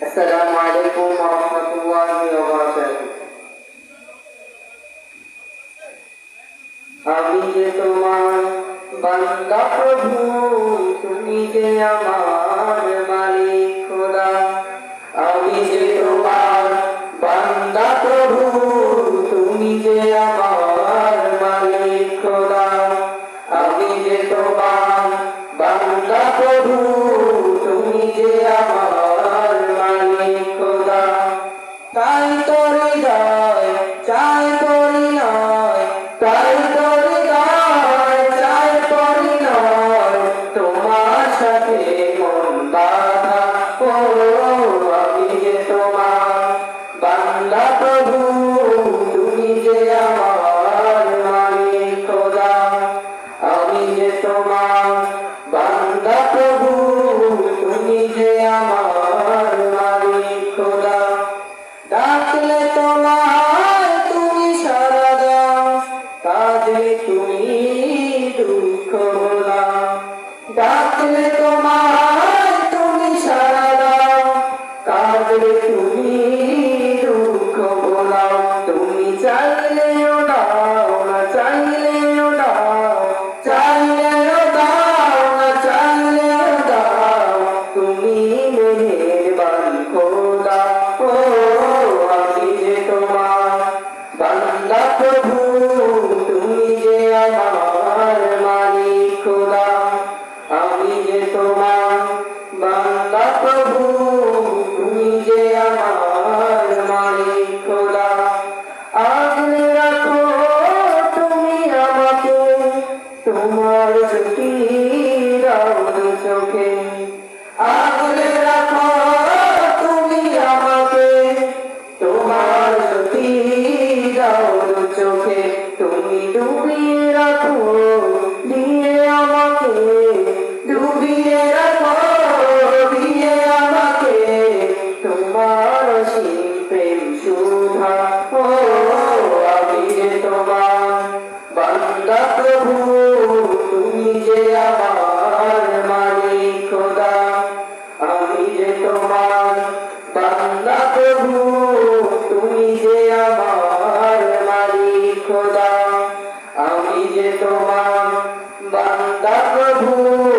السلام عليكم ورحمة الله وبركاته আমি যে তোমার বান্দা প্রভু তুমি যে আমার মালিক খোদা আমি যে তোমার বান্দা প্রভু তুমি যে আমার মালিক খোদা আমি যে তোমার বান্দা প্রভু তোমার সাথে মন বাধা ও আমি যে তোমার বান্দা প্রভু তুমি যে আমার মালিক খোদা আমি যে তোমার বান্দা প্রভু তুমি যে আমার মালিক খোদা ডাকলে তোমায় তুমি সারা দাও কাজে তুমি দুঃখ ভোলা। ডাকলে তোমায় তোমার বান্দা প্রভু